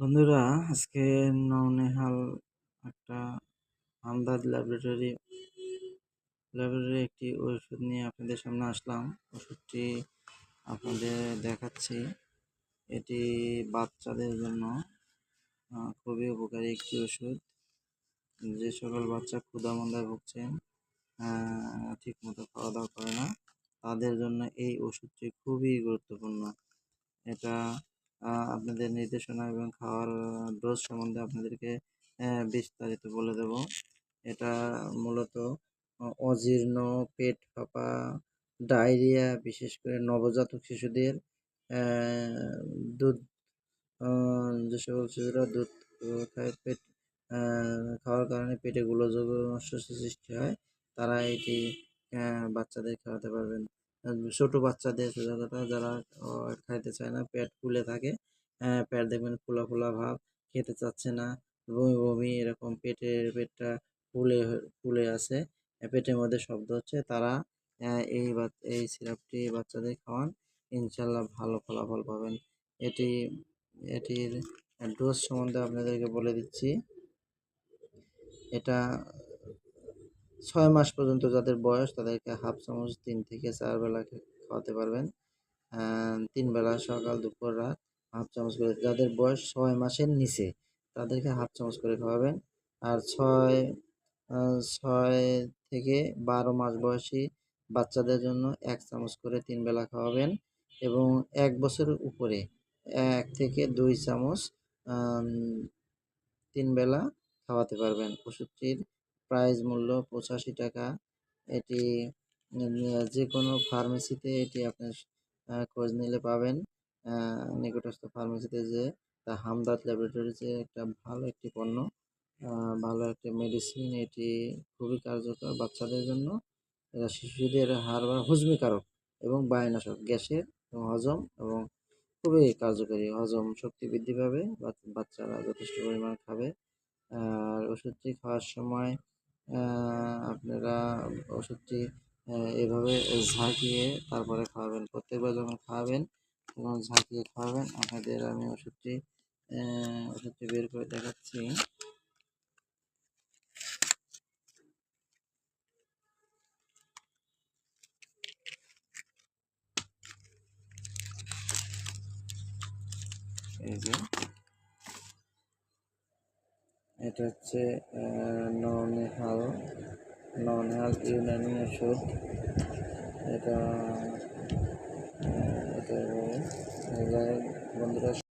বন্ধুরা, আজকে নওনেহাল একটা আমদাদ ল্যাবরেটরি ল্যাবরেটরি একটি ওষুধ নিয়ে আপনাদের সামনে আসলাম। ওষুধটি আপনাদের দেখাচ্ছি। এটি বাচ্চাদের জন্য খুবই উপকারী একটি ওষুধ। যে সকল বাচ্চা ক্ষুধামন্দায় ভুগছেন ঠিক মতো খাওয়া দাওয়া করে না, তাদের জন্য এই ওষুধটি খুবই গুরুত্বপূর্ণ। এটা আপনাদের নির্দেশনা এবং খাওয়ার ডোজ সম্বন্ধে আপনাদেরকে বিস্তারিত বলে দেব। এটা মূলত অজীর্ণ পেট ফাঁপা, ডায়রিয়া, বিশেষ করে নবজাতক শিশুদের দুধ যে সকল শিশুরা দুধ খায়, পেট খাওয়ার কারণে পেটে গোলযোগ সৃষ্টি হয়, তারা এটি বাচ্চাদের খাওয়াতে পারবেন। ছোট বাচ্চাদের কথা যারা খাইতে চায় না, পেট ফুলে থাকে পেট দেখবেন ফোলা ফোলা ভাব, খেতে চাচ্ছে না, বমি বমি, এরকম পেটের পেটটা ফুলে ফুলে আছে পেটের মধ্যে শব্দ হচ্ছে, তারা এই এই সিরাপটি বাচ্চাদের খাওয়ান, ইনশাল্লাহ ভালো ফলাফল পাবেন। এটি, এটির ডোজ সম্বন্ধে আপনাদেরকে বলে দিচ্ছি। এটা ছয় মাস পর্যন্ত যাদের বয়স, তাদেরকে হাফ চামচ তিন থেকে চার বেলা খাওয়াতে পারবেন। তিন বেলা সকাল, দুপুর, রাত হাফ চামচ করে। যাদের বয়স ছয় মাসের নিচে, তাদেরকে হাফ চামচ করে খাওয়াবেন। আর ছয় ছয় থেকে বারো মাস বয়সী বাচ্চাদের জন্য এক চামচ করে তিন বেলা খাওয়াবেন এবং এক বছরের উপরে এক থেকে দুই চামচ তিন বেলা খাওয়াতে পারবেন। ওষুধটির প্রাইস মূল্য পঁচাশি টাকা। এটি যে কোনো ফার্মেসিতে এটি আপনি খোঁজ নিলে পাবেন। নিকটস্থ ফার্মেসিতে যে হামদাদ ল্যাবরেটরিজে একটা ভালো একটি পণ্য ভালো একটি মেডিসিন এটি খুবই কার্যকর বাচ্চাদের জন্য। এটা শিশুদের হাড় বা হজমিকারক এবং বায়ুনাশক, গ্যাসের এবং হজম এবং খুবই কার্যকরী। হজম শক্তি বৃদ্ধি পাবে, বাচ্চারা যথেষ্ট পরিমাণ খাবে। আর ওষুধটি খাওয়ার সময় আপনারা ওষুধটি এভাবে ঝাঁকিয়ে তারপরে খাওয়াবেন। প্রত্যেকবার যখন খাওয়াবেন, তখন ঝাঁকিয়ে খাওয়াবেন। আপনাদের আমি ওষুধটি ওষুধটি বের করে দেখাচ্ছি। এই যে এটা হচ্ছে ননেহাল ননেহাল ইউনানি ওষুধ। এটা এটা বন্ধুরা